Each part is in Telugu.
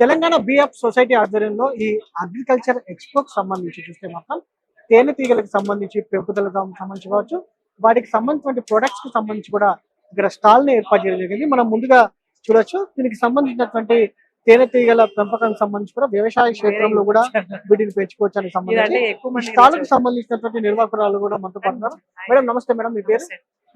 తెలంగాణ బిఎఫ్ సొసైటీ ఆధ్వర్యంలో ఈ అగ్రికల్చర్ ఎక్స్పోకి సంబంధించి చూస్తే మాత్రం తేనెటీగలకు సంబంధించి పెంపుదలకు సంబంధించి కావచ్చు వాటికి సంబంధించిన ప్రొడక్ట్స్కి సంబంధించి కూడా ఇక్కడ స్టాల్ని ఏర్పాటు చేయడం జరిగింది. మనం ముందుగా చూడొచ్చు. దీనికి సంబంధించినటువంటి తేనెటీగల పెంపకానికి సంబంధించి కూడా వ్యవసాయ క్షేత్రంలో కూడా వీటిని పెంచుకోవచ్చు అని సంబంధించి. స్టాల్కు సంబంధించినటువంటి నిర్వాహకురాలు కూడా మనతో పాటు ఉన్నారు. మేడం నమస్తే మేడం మీ పేరు?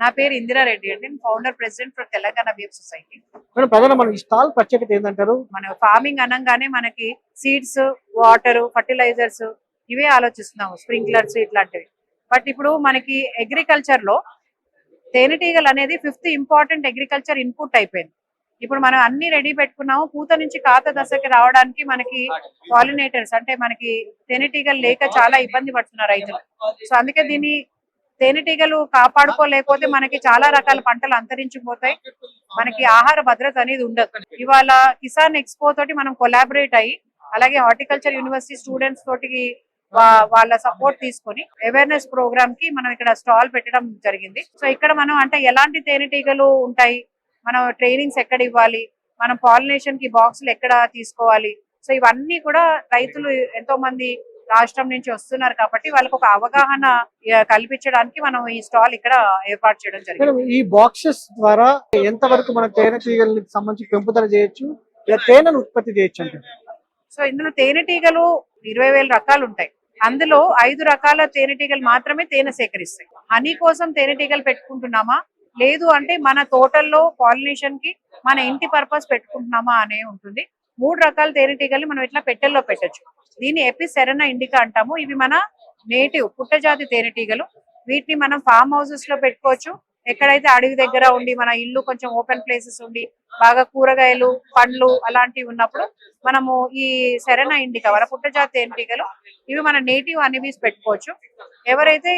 నా పేరు ఇందిరారెడ్డి అండి. Founder president for Telangana BF society madam ప్రధాన మనం ఈ స్టాల్ ప్రత్యేకత ఏంటంటారు మన ఫార్మింగ్ అనగానే మనకి సీడ్స్ వాటర్ ఫర్టిలైజర్స్ ఇవే ఆలోచిస్తున్నాము స్ప్రింక్లర్స్ ఇట్లాంటివి. బట్ ఇప్పుడు మనకి అగ్రికల్చర్లో తేనెటీగలు అనేది ఫిఫ్త్ ఇంపార్టెంట్ అగ్రికల్చర్ ఇన్పుట్ అయిపోయింది. ఇప్పుడు మనం అన్ని రెడీ పెట్టుకున్నాము పూత నుంచి కాత దశకి రావడానికి మనకి పాలినేటర్స్ అంటే మనకి తేనెటీగలు లేక చాలా ఇబ్బంది పడుతున్నారు రైతులు. సో అందుకే దీన్ని తేనెటీగలు కాపాడుకోలేకపోతే మనకి చాలా రకాల పంటలు అంతరించిపోతాయి. మనకి ఆహార భద్రత అనేది ఉండదు. ఇవాళ కిసాన్ ఎక్స్పో తోటి మనం కొలాబరేట్ అయ్యి అలాగే హార్టికల్చర్ యూనివర్సిటీ స్టూడెంట్స్ తోటి వాళ్ళ సపోర్ట్ తీసుకొని అవేర్నెస్ ప్రోగ్రామ్కి మనం ఇక్కడ స్టాల్ పెట్టడం జరిగింది. సో ఇక్కడ మనం అంటే ఎలాంటి తేనెటీగలు ఉంటాయి? మనం ట్రైనింగ్స్ ఎక్కడ ఇవ్వాలి? మనం పాలినేషన్కి బాక్సులు ఎక్కడ తీసుకోవాలి? సో ఇవన్నీ కూడా రైతులు ఎంతో మంది రాష్ట్రం నుంచి వస్తున్నారు కాబట్టి వాళ్ళకి ఒక అవగాహన కల్పించడానికి మనం ఈ స్టాల్ ఇక్కడ ఏర్పాటు చేయడం జరిగింది. ఈ బాక్సెస్ ద్వారా ఎంత వరకు మన తేనెటీగలకు సంబంధించి పెంపుదల చేయొచ్చు? తేనెను ఉత్పత్తి చేయొచ్చు అంటే సో ఇందులో తేనెటీగలు ఇరవై వేల రకాలు ఉంటాయి. అందులో ఐదు రకాల తేనెటీగలు మాత్రమే తేనె సేకరిస్తాయి. హనీ కోసం తేనెటీగలు పెట్టుకుంటున్నామా? లేదు అంటే మన తోటల్లో పాలినేషన్కి మన ఇంటి పర్పస్ పెట్టుకుంటున్నామా అనే ఉంటుంది. మూడు రకాల తేనెటీగలు మనం ఇట్లా పెట్టెల్లో పెట్టొచ్చు. దీన్ని ఎపిసెరనా ఇండికా అంటాము. ఇవి మన నేటివ్ పుట్టజాతి తేనెటీగలు. వీటిని మనం ఫామ్ హౌసెస్లో పెట్టుకోవచ్చు. ఎక్కడైతే అడవి దగ్గర ఉండి మన ఇల్లు కొంచెం ఓపెన్ ప్లేసెస్ ఉండి బాగా కూరగాయలు పండ్లు అలాంటివి ఉన్నప్పుడు మనము ఈ సెరన ఇండికా వర పుట్టజాతి తేనెటీగలు ఇవి మన నేటివ్ అనేవి పెట్టుకోవచ్చు. ఎవరైతే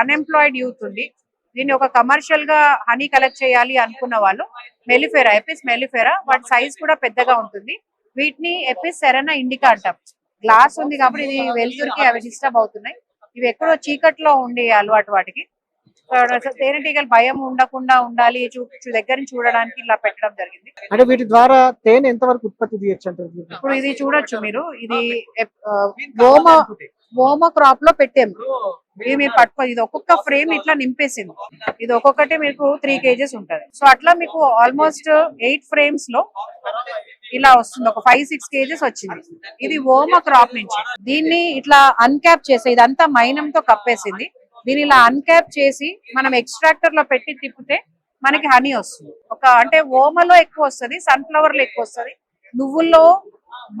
అన్ఎంప్లాయిడ్ యూత్ ఉంది దీన్ని ఒక కమర్షియల్గా హనీ కలెక్ట్ చేయాలి అనుకున్న వాళ్ళు మెలిఫెరా ఎపిస్ మెలిఫెరా వాటి సైజ్ కూడా పెద్దగా ఉంటుంది. వీటిని ఎపిస్ సెరన ఇండికా అంటాం. గ్లాస్ ఉంది కాబట్టి ఇది వెలుతురికి అవి డిస్టర్బ్ అవుతున్నాయి. ఇవి ఎక్కడో చీకట్లో ఉండే అలవాటు వాటికి. తేనెటీగలు భయం ఉండకుండా ఉండాలి దగ్గర నుంచి చూడడానికి ఇలా పెట్టడం జరిగింది. అంటే వీటి ద్వారా తేనె ఎంత వరకు ఉత్పత్తి చేయొచ్చు అంటారు ఇప్పుడు ఇది చూడొచ్చు మీరు. ఇది ఓమ ఓమ క్రాప్లో పెట్టాము. ఇది మీరు పట్టుకో ఇది ఒక్కొక్క ఫ్రేమ్ ఇట్లా నింపేసింది. ఇది ఒక్కొక్కటి మీకు త్రీ కేజెస్ ఉంటది. సో అట్లా మీకు ఆల్మోస్ట్ ఎయిట్ ఫ్రేమ్స్లో ఇలా వస్తుంది. ఒక ఫైవ్ సిక్స్ కేజెస్ వచ్చింది. ఇది ఓమ క్రాప్ నుంచి. దీన్ని ఇట్లా అన్క్యాప్ చేసే ఇదంతా మైనంతో కప్పేసింది. దీన్ని ఇలా అన్క్యాప్ చేసి మనం ఎక్స్ట్రాక్టర్లో పెట్టి తిప్పితే మనకి హనీ వస్తుంది. ఒక అంటే ఓమలో ఎక్కువ వస్తుంది సన్ఫ్లవర్లో ఎక్కువ వస్తుంది నువ్వుల్లో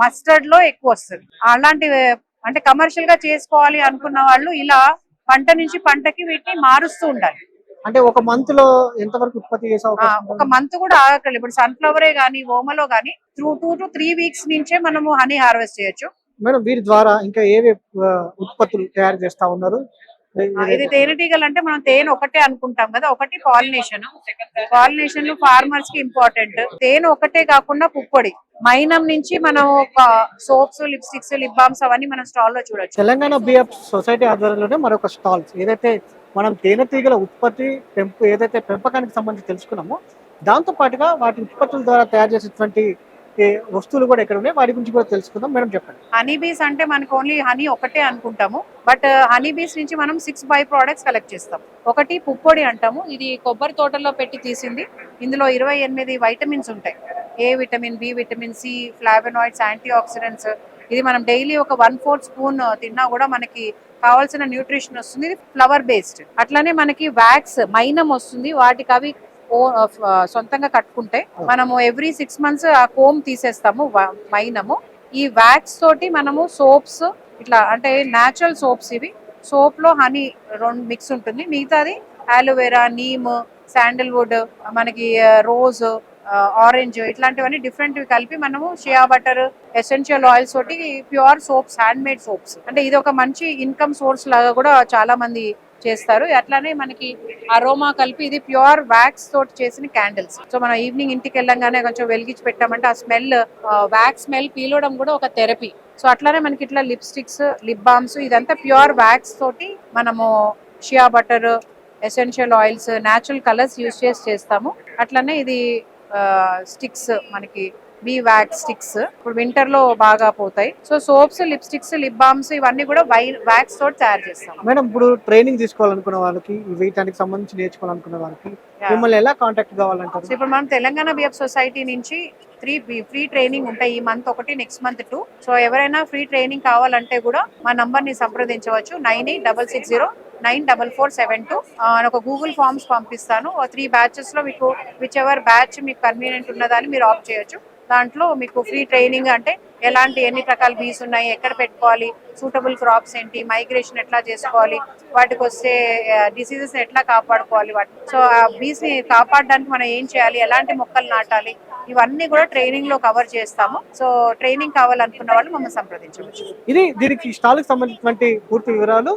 మస్టర్డ్లో ఎక్కువ వస్తుంది. అలాంటి అంటే కమర్షియల్గా చేసుకోవాలి అనుకున్న వాళ్ళు ఇలా పంట నుంచి పంటకి వీటిని మారుస్తూ ఉండాలి. అంటే ఒక మంత్లో ఎంత వరకు ఉత్పత్తి చేసే ఒక మంత్ కూడా ఆగక్కర్లేదు ఇప్పుడు సన్ఫ్లవరే గానీ ఓమలో గానీ through two to three weeks నుంచే మనము హనీ హార్వెస్ట్ చేయొచ్చు. మేడం వీటి ద్వారా ఇంకా ఏవే ఉత్పత్తులు తయారు చేస్తా ఉన్నారు? ఇది తేనెటీగలు అంటే మనం తేనె ఒకటే అనుకుంటాం కదా ఒకటి పాలినేషన్ పాలినేషన్ ఫార్మర్స్కి ఇంపార్టెంట్ తేనె ఒకటే కాకుండా పుప్పొడి. మైనం నుంచి మనం సోప్స్ లిప్స్టిక్స్ లిప్ బామ్స్ అవన్నీ మనం స్టాల్లో చూడొచ్చు. తెలంగాణ బిఎఫ్ సొసైటీ ఆధ్వర్యంలోనే మరొక స్టాల్స్ ఏదైతే మనం తేనెటీగల ఉత్పత్తి పెంపు ఏదైతే పెంపకానికి సంబంధించి తెలుసుకున్నామో దాంతో పాటుగా వాటి ఉత్పత్తుల ద్వారా తయారు చేసేటువంటి వస్తువులు కూడా ఎక్కడ ఉన్నాయి? వాటి గురించి కూడా తెలుసుకుందాం. మేడం చెప్పండి. హనీ బీస్ అంటే మనకు ఓన్లీ హనీ ఒకటే అనుకుంటాము. బట్ హనీ బీస్ నుంచి మనం సిక్స్ బై ప్రోడక్ట్స్ కలెక్ట్ చేస్తాం. ఒకటి పుప్పొడి అంటాము. ఇది కొబ్బరి తోటలో పెట్టి తీసింది. ఇందులో ఇరవై ఎనిమిది వైటమిన్స్ ఉంటాయి. A vitamin B vitamin C flavonoids antioxidants ఇది మనం డైలీ ఒక వన్ ఫోర్త్ స్పూన్ తిన్నా కూడా మనకి కావాల్సిన న్యూట్రిషన్ వస్తుంది. Flower based. అట్లానే మనకి వ్యాక్స్ మైనం వస్తుంది. వాటికి అవి సొంతంగా కట్టుకుంటే మనము ఎవ్రీ సిక్స్ మంత్స్ ఆ కోమ్ తీసేస్తాము మైనము. ఈ వ్యాక్స్ తోటి మనము సోప్స్ ఇట్లా అంటే న్యాచురల్ సోప్స్ ఇవి. సోప్లో హనీ రెండు మిక్స్ ఉంటుంది. మిగతాది ఆలోవేరా నీమ్ శాండల్వుడ్ మనకి రోజ్ ఆరెంజ్ ఇట్లాంటివన్నీ డిఫరెంట్ కలిపి మనము షియా బటర్ ఎసెన్షియల్ ఆయిల్స్ తోటి pure soaps handmade soaps అంటే ఇది ఒక మంచి ఇన్కమ్ సోర్స్ లాగా కూడా చాలా మంది చేస్తారు. అట్లానే మనకి అరోమా కలిపి ఇది ప్యూర్ వ్యాక్స్ తోటి చేసిన క్యాండిల్స్ సో మనం ఈవినింగ్ ఇంటికి వెళ్ళంగానే కొంచెం వెలిగించి పెట్టామంటే ఆ స్మెల్ వ్యాక్స్ స్మెల్ పీలవడం కూడా ఒక థెరపీ సో అట్లానే మనకి ఇట్లా లిప్స్టిక్స్ లిప్ బామ్స్ ఇదంతా ప్యూర్ వ్యాక్స్ తోటి మనము shea butter essential oils natural colours use చేసి చేస్తాము. అట్లనే ఇది స్టిక్స్ మనకి బీ వ్యాక్స్ స్టిక్స్ ఇప్పుడు వింటర్లో బాగా పోతాయి. So soaps lipsticks lip balms ఇవన్నీ కూడా వై వ్యాక్స్ తోటి తయారు చేస్తాం. మేడం ఇప్పుడు ట్రైనింగ్ తీసుకోవాలనుకున్న వాళ్ళకి వీటానికి సంబంధించి నేర్చుకోవాలనుకున్న వాళ్ళకి మిమ్మల్ని ఎలా కాంటాక్ట్ కావాలంటారు? ఇప్పుడు మనం తెలంగాణ బిఎఫ్ సొసైటీ నుంచి త్రీ ఫ్రీ ట్రైనింగ్ ఉంటాయి ఈ మంత్ ఒకటి నెక్స్ట్ మంత్ టూ సో ఎవరైనా ఫ్రీ ట్రైనింగ్ కావాలంటే కూడా మా నంబర్ని సంప్రదించవచ్చు. Nine eight double six zero nine double four seven two. ఒక గూగుల్ ఫామ్స్ పంపిస్తాను. త్రీ బ్యాచెస్లో మీకు విచ్ ఎవర్ బ్యాచ్ మీకు కన్వీనియంట్ ఉన్నదాన్ని మీరు ఆప్ చేయొచ్చు. దాంట్లో మీకు ఫ్రీ ట్రైనింగ్ అంటే ఎలాంటి ఎన్ని రకాల బీస్ ఉన్నాయి ఎక్కడ పెట్టుకోవాలి సూటబుల్ క్రాప్స్ ఏంటి మైగ్రేషన్ ఎట్లా చేసుకోవాలి వాటికి వస్తే డిసీజెస్ ఎట్లా కాపాడుకోవాలి వాటి సో ఆ బీస్ని కాపాడడానికి మనం ఏం చేయాలి ఎలాంటి మొక్కలు నాటాలి ఇవన్నీ కూడా ట్రైనింగ్లో కవర్ చేస్తాము. సో ట్రైనింగ్ కావాలనుకున్న వాళ్ళు మమ్మల్ని సంప్రదించవచ్చు. ఇది దీనికి స్టాల్ సంబంధించినటువంటి పూర్తి వివరాలు.